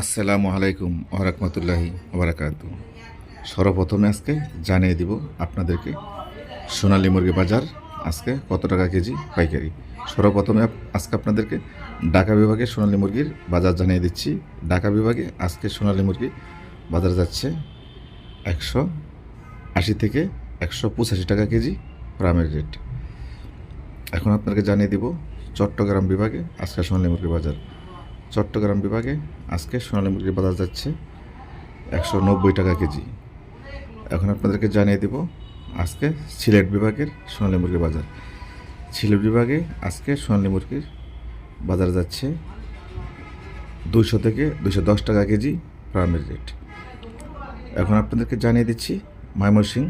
আসসালামু আলাইকুম ওরহমতুল্লাহি ওবরাকাত সর্বপ্রথমে আজকে জানিয়ে দিব আপনাদেরকে সোনালী মুরগি বাজার আজকে কত টাকা কেজি পাইকারি। সর্বপ্রথমে আজকে আপনাদেরকে ঢাকা বিভাগে সোনালী মুরগির বাজার জানিয়ে দিচ্ছি। ঢাকা বিভাগে আজকে সোনালী মুরগি বাজার যাচ্ছে একশো আশি থেকে একশো পঁচাশি টাকা কেজি গ্রামের রেট। এখন আপনাকে জানিয়ে দিব চট্টগ্রাম বিভাগে আজকে সোনালী মুরগির বাজার। চট্টগ্রাম বিভাগে আজকে সোনালী মুরগির বাজার যাচ্ছে একশো নব্বই টাকা কেজি। এখন আপনাদেরকে জানিয়ে দেব আজকে সিলেট বিভাগের সোনালী মুরগির বাজার। সিলেট বিভাগে আজকে সোনালী মুরগির বাজার যাচ্ছে দুইশো থেকে দুশো দশ টাকা কেজি প্রাইমের রেট। এখন আপনাদেরকে জানিয়ে দিচ্ছি ময়মনসিংহ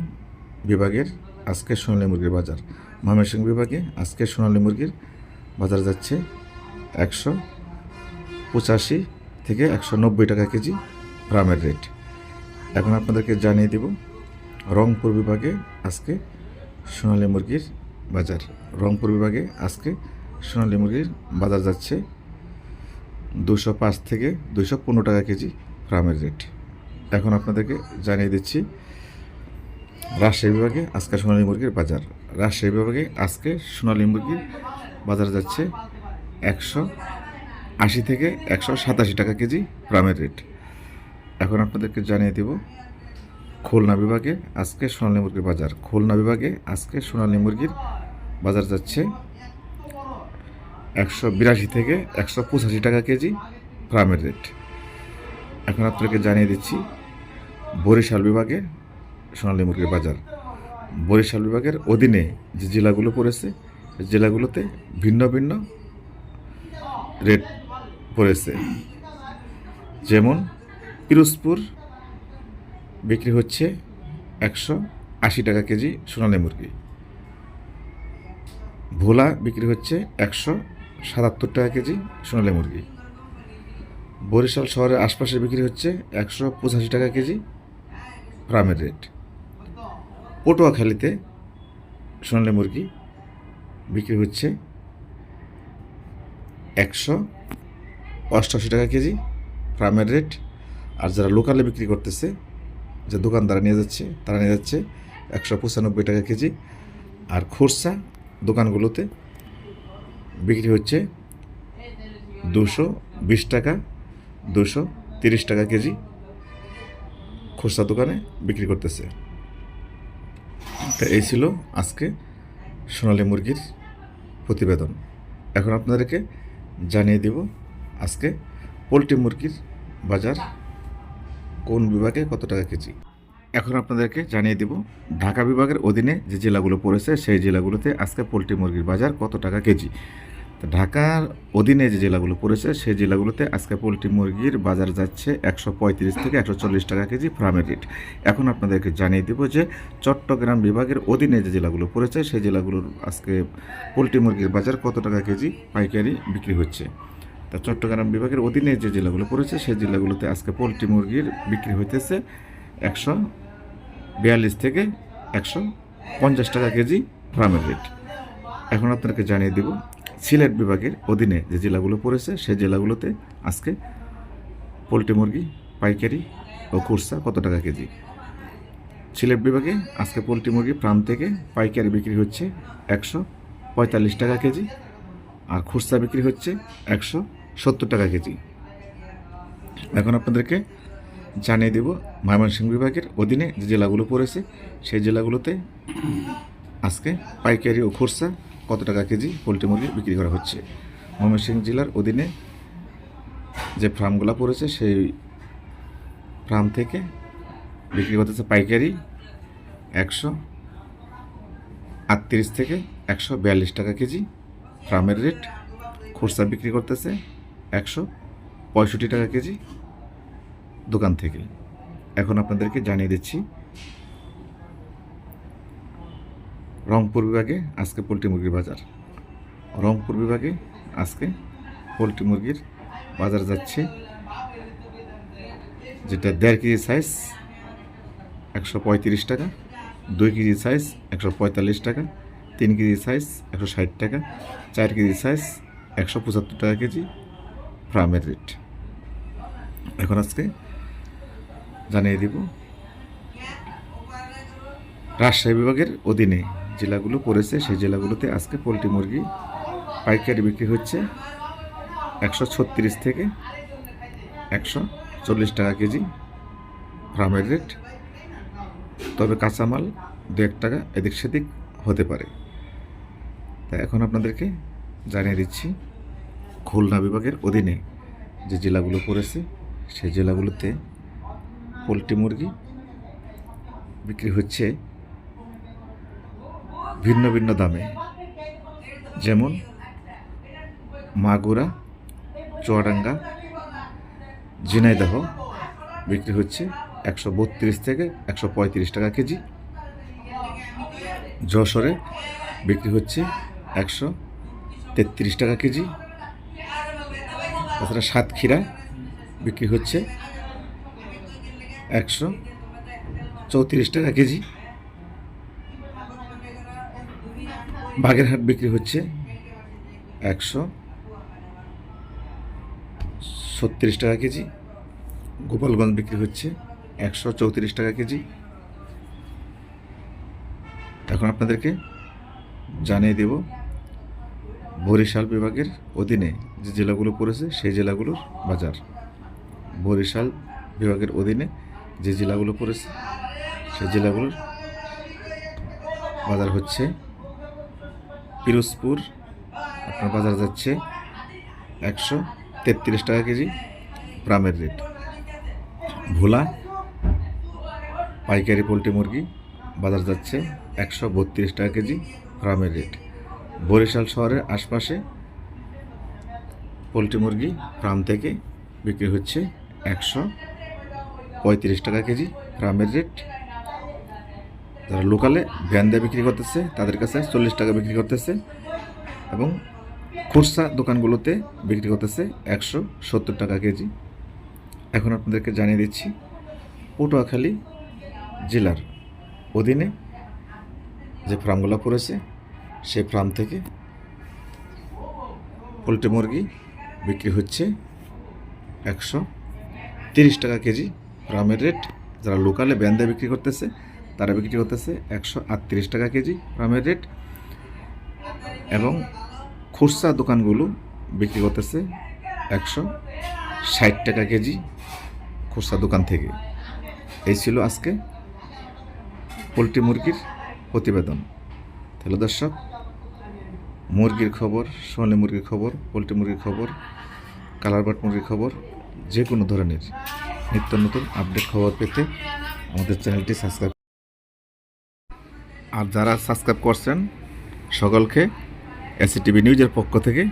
বিভাগের আজকে সোনালী মুরগির বাজার। ময়মনসিংহ বিভাগে আজকে সোনালী মুরগির বাজার যাচ্ছে একশো পঁচাশি থেকে একশো নব্বই টাকা কেজি গ্রামের রেট। এখন আপনাদেরকে জানিয়ে দিব, রংপুর বিভাগে আজকে সোনালী মুরগির বাজার। রংপুর বিভাগে আজকে সোনালী মুরগির বাজার যাচ্ছে দুশো পাঁচ থেকে দুশো পনেরো টাকা কেজি গ্রামের রেট। এখন আপনাদেরকে জানিয়ে দিচ্ছি, রাজশাহী বিভাগে আজকে সোনালী মুরগির বাজার। রাজশাহী বিভাগে আজকে সোনালী মুরগির বাজার যাচ্ছে একশো আশি থেকে একশো সাতাশি টাকা কেজি গ্রামের রেট। এখন আপনাদেরকে জানিয়ে দেব, খুলনা বিভাগে আজকে সোনালী মুরগির বাজার। খুলনা বিভাগে আজকে সোনালী মুরগির বাজার যাচ্ছে একশো বিরাশি থেকে একশো পঁচাশি টাকা কেজি গ্রামের রেট। এখন আপনাদেরকে জানিয়ে দিচ্ছি, বরিশাল বিভাগে সোনালী মুরগির বাজার। বরিশাল বিভাগের অধীনে যে জেলাগুলো পড়েছে জেলাগুলোতে ভিন্ন ভিন্ন রেট পড়েছে। যেমন পিরোজপুর বিক্রি হচ্ছে একশো আশি টাকা কেজি সোনালী মুরগি। ভোলা বিক্রি হচ্ছে একশো সাতাত্তর টাকা কেজি সোনালী মুরগি। বরিশাল শহরের আশপাশে বিক্রি হচ্ছে একশো পঁচাশি টাকা কেজি ফার্মের রেট। পটুয়াখালীতে সোনালী মুরগি বিক্রি হচ্ছে একশো অষ্টআশি টাকা কেজি ফার্মের রেট আর যারা লোকালে বিক্রি করতেছে, যে দোকানদারা নিয়ে যাচ্ছে, তারা নিয়ে যাচ্ছে একশো পঁচানব্বই টাকা কেজি। আর খুরসা দোকানগুলোতে বিক্রি হচ্ছে দুশো বিশ টাকা, দুশো তিরিশ টাকা কেজি খুচরা দোকানে বিক্রি করতেছে। তা এই ছিল আজকে সোনালী মুরগির প্রতিবেদন। এখন আপনাদেরকে জানিয়ে দেব আজকে পোলট্রি মুরগির বাজার কোন বিভাগে কত টাকা কেজি? এখন আপনাদেরকে জানিয়ে দেব, ঢাকা বিভাগের অধীনে যে জেলাগুলো পড়েছে, সেই জেলাগুলোতে আজকে পোলট্রি মুরগির বাজার কত টাকা কেজি? তো ঢাকার অধীনে যে জেলাগুলো পড়েছে, সেই জেলাগুলোতে আজকে পোলট্রি মুরগির বাজার যাচ্ছে একশো পঁয়ত্রিশ থেকে একশো চল্লিশ টাকা কেজি ফার্মের রেট। এখন আপনাদেরকে জানিয়ে দেব যে, চট্টগ্রাম বিভাগের অধীনে যে জেলাগুলো পড়েছে, সেই জেলাগুলোর আজকে পোলট্রি মুরগির বাজার কত টাকা কেজি পাইকারি বিক্রি হচ্ছে? তা চট্টগ্রাম বিভাগের অধীনে যে জেলাগুলো পড়েছে, সেই জেলাগুলোতে আজকে পোলট্রি মুরগির বিক্রি হইতেছে একশো বিয়াল্লিশ থেকে একশো পঞ্চাশ টাকা কেজি ফার্মের রেট। এখন আপনাকে জানিয়ে দেব, সিলেট বিভাগের অধীনে যে জেলাগুলো পড়েছে, সেই জেলাগুলোতে আজকে পোলট্রি মুরগি, পাইকারি ও খুরসা কত টাকা কেজি? সিলেট বিভাগে আজকে পোলট্রি মুরগি ফার্ম থেকে পাইকারি বিক্রি হচ্ছে একশো পঁয়তাল্লিশ টাকা কেজি। আর খুচরা বিক্রি হচ্ছে একশো সত্তর টাকা কেজি। এখন আপনাদেরকে জানিয়ে দেব ময়মনসিংহ বিভাগের অধীনে যে জেলাগুলো পড়েছে, সেই জেলাগুলোতে আজকে পাইকারি ও খুচরা কত টাকা কেজি পোলট্রি মুরগি বিক্রি করা হচ্ছে? ময়মনসিংহ জেলার অধীনে যে ফার্মগুলো পড়েছে, সেই ফার্ম থেকে বিক্রি করতেছে পাইকারি একশো আটত্রিশ থেকে একশো বিয়াল্লিশ টাকা কেজি ফার্মের রেট খুচরা বিক্রি করতেছে একশো পঁয়ষট্টি টাকা কেজি দোকান থেকে। এখন আপনাদেরকে জানিয়ে দিচ্ছি, রংপুর বিভাগে আজকে পোলট্রি মুরগির বাজার। রংপুর বিভাগে আজকে পোলট্রি মুরগির বাজার যাচ্ছে, যেটা দেড় কেজি সাইজ একশো পঁয়ত্রিশ টাকা, দুই কেজি সাইজ একশো পঁয়তাল্লিশ টাকা তিন কেজি সাইজ একশো ষাট টাকা। চার কেজি সাইজ একশো পঁচাত্তর টাকা কেজি ফার্মের রেট এখন আজকে জানিয়ে দিব, রাজশাহী বিভাগের অধীনে জেলাগুলো পড়েছে, সেই জেলাগুলোতে আজকে পোলট্রি মুরগি পাইকারি বিক্রি হচ্ছে একশো ছত্রিশ থেকে একশো চল্লিশ টাকা কেজি ফার্মের রেট তবে কাঁচামাল দু এক টাকা এদিক সেদিক হতে পারে। তাই এখন আপনাদেরকে জানিয়ে দিচ্ছি, খুলনা বিভাগের অধীনে যে জেলাগুলো পড়েছে, সেই জেলাগুলোতে পোলট্রি মুরগি বিক্রি হচ্ছে ভিন্ন ভিন্ন দামে। যেমন মাগুরা, চুয়াডাঙ্গা, ঝিনাইদহ বিক্রি হচ্ছে একশো বত্রিশ থেকে একশো পঁয়ত্রিশ টাকা কেজি। যশোরে বিক্রি হচ্ছে একশো তেত্রিশ টাকা কেজি। তাছাড়া সাতক্ষীরা বিক্রি হচ্ছে একশো চৌত্রিশ টাকা কেজি। বাগেরহাট বিক্রি হচ্ছে একশো ছত্রিশ টাকা কেজি। গোপালগঞ্জ বিক্রি হচ্ছে একশো চৌত্রিশ টাকা কেজি। এখন আপনাদেরকে জানিয়ে দেব বরিশাল বিভাগের অধীনে যে জেলাগুলো পড়েছে, সেই জেলাগুলোর বাজার। বরিশাল বিভাগের অধীনে যে জেলাগুলো পড়েছে, সেই জেলাগুলোর বাজার হচ্ছে পিরোজপুর। আপনার বাজার যাচ্ছে একশো তেত্রিশ টাকা কেজি প্রামের রেট। ভোলা পাইকারি পোলট্রি মুরগি বাজার যাচ্ছে একশো বত্রিশ টাকা কেজি ফার্মের রেট। বরিশাল শহরের আশপাশে পোলট্রি মুরগি ফার্ম থেকে বিক্রি হচ্ছে একশো পঁয়ত্রিশ টাকা কেজি ফার্মের রেট। যারা লোকালে ভ্যান দিয়ে বিক্রি করতেছে, তাদের কাছে চল্লিশ টাকা বিক্রি করতেছে এবং খুচরা দোকানগুলোতে বিক্রি করতেছে একশো সত্তর টাকা কেজি। এখন আপনাদেরকে জানিয়ে দিচ্ছি, পটুয়াখালী জেলার অধীনে যে ফার্মগুলো পড়েছে সেই ফার্ম থেকে পোলট্রি মুরগি বিক্রি হচ্ছে একশো তিরিশ টাকা কেজি ফার্মের রেট। যারা লোকালে ব্যান্ডে বিক্রি করতেছে, তারা বিক্রি করতেছে একশো আটত্রিশ টাকা কেজি ফার্মের রেট। এবং খুচরা দোকানগুলো বিক্রি করতেছে একশো ষাট টাকা কেজি খুচরা দোকান থেকে। এই ছিল আজকে পোলট্রি মুরগির প্রতিবেদন। তাহলে দর্শক মুরগির খবর, সোনালি মুরগির খবর, পোলট্রি মুরগির খবর কালারবাট মুরগির খবর, যে কোনো ধরনের নিত্য নতুন আপডেট খবর পেতে আমাদের চ্যানেলটি সাবস্ক্রাইব আর যারা সাবস্ক্রাইব করছেন, সকলকে এসিটিভি নিউজের পক্ষ থেকে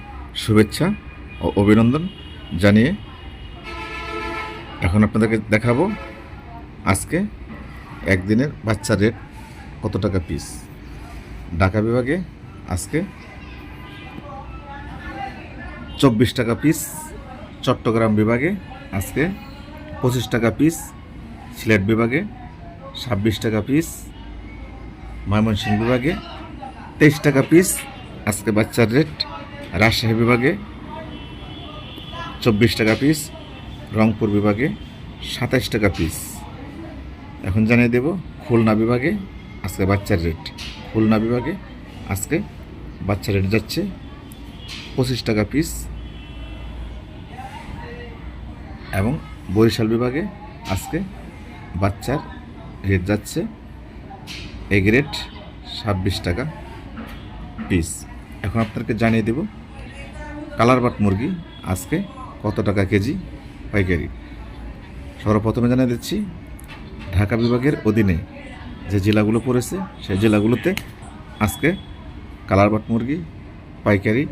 শুভেচ্ছা ও অভিনন্দন জানিয়ে এখন আপনাদেরকে দেখাবো আজকে একদিনের বাচ্চার রেট কত টাকা পিস ঢাকা বিভাগে আজকে চব্বিশ টাকা পিস চট্টগ্রাম বিভাগে, আজকে পঁচিশ টাকা পিস সিলেট বিভাগে, ছাব্বিশ টাকা পিস ময়মনসিংহ বিভাগে, তেইশ টাকা পিস আজকে বাচ্চার রেট রাজশাহী বিভাগে, চব্বিশ টাকা পিস রংপুর বিভাগে, সাতাইশ টাকা পিস এখন জানিয়ে দেব খুলনা বিভাগে আজকে বাচ্চার রেট খুলনা বিভাগে আজকে বাচ্চার রেট যাচ্ছে পঁচিশ টাকা পিস এবং বরিশাল বিভাগে আজকে বাচ্চার রেট যাচ্ছে এগ রেট ছাব্বিশ টাকা পিস এখন আপনাকে জানিয়ে দেব কালারবাট মুরগি আজকে কত টাকা কেজি পাইকারি। সর্বপ্রথমে জানিয়ে দিচ্ছি, ঢাকা বিভাগের অধীনে যে জেলাগুলো পড়েছে, সেই জেলাগুলোতে আজকে কালারবাট মুরগি পাইকারি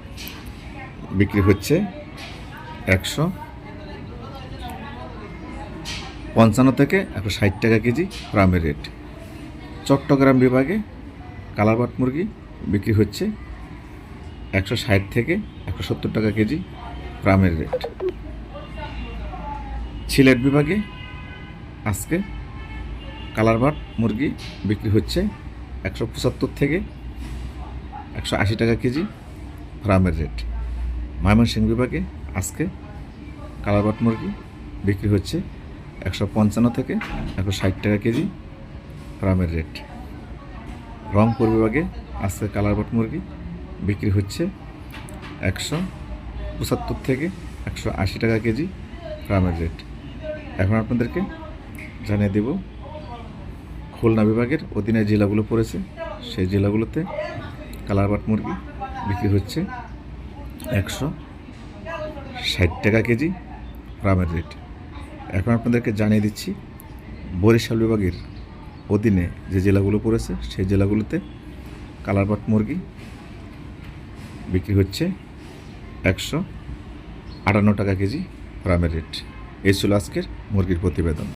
বিক্রি হচ্ছে একশো পঞ্চান্ন থেকে একশো ষাট টাকা কেজি গ্রামের রেট চট্টগ্রাম বিভাগে কালারবাট মুরগি বিক্রি হচ্ছে একশো ষাট থেকে একশো সত্তর টাকা কেজি গ্রামের রেট সিলেট বিভাগে আজকে কালারবাট মুরগি বিক্রি হচ্ছে একশো পঁচাত্তর থেকে একশো আশি টাকা কেজি ফার্মের রেট ময়মনসিংহ বিভাগে আজকে কালারবাট মুরগি বিক্রি হচ্ছে একশো পঞ্চান্ন থেকে একশো ষাট টাকা কেজি ফার্মের রেট। রংপুর বিভাগে আজকে কালারবাট মুরগি বিক্রি হচ্ছে একশো পঁচাত্তর থেকে একশো আশি টাকা কেজি ফার্মের রেট। এখন আপনাদেরকে জানিয়ে দেব, খুলনা বিভাগের অধীনে জেলাগুলো পড়েছে, সেই জেলাগুলোতে কালারবাট মুরগি বিক্রি হচ্ছে একশো ষাট টাকা কেজি ফার্মের রেট। এখন আপনাদেরকে জানিয়ে দিচ্ছি, বরিশাল বিভাগের অধীনে যে জেলাগুলো পড়েছে, সেই জেলাগুলোতে কালারবাট মুরগি বিক্রি হচ্ছে একশো আটান্ন টাকা কেজি ফার্মের রেট। এই ছিল আজকের মুরগির প্রতিবেদন।